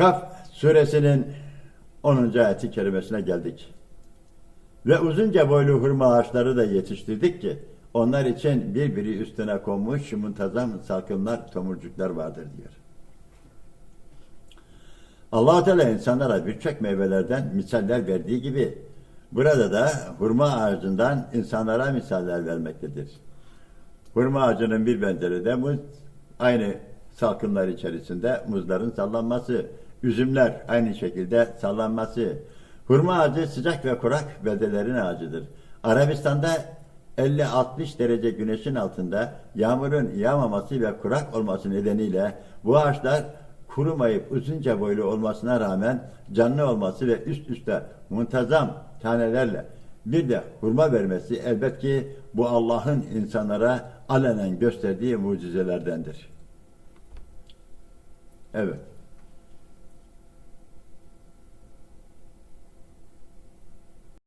Kaf suresinin 10. ayeti kerimesine geldik. Ve uzunca boylu hurma ağaçları da yetiştirdik ki onlar için birbiri üstüne konmuş muntazam salkımlar, tomurcuklar vardır diyor. allah Teala insanlara birçok meyvelerden misaller verdiği gibi burada da hurma ağacından insanlara misaller vermektedir. Hurma ağacının bir benzeri de muz, aynı salkımlar içerisinde muzların sallanması, üzümler aynı şekilde sallanması. Hurma ağacı sıcak ve kurak beldelerin ağacıdır. Arabistan'da 50-60 derece güneşin altında yağmurun yağmaması ve kurak olması nedeniyle bu ağaçlar kurumayıp uzunca boylu olmasına rağmen canlı olması ve üst üste muntazam tanelerle bir de hurma vermesi elbet ki bu Allah'ın insanlara alenen gösterdiği mucizelerdendir. Evet.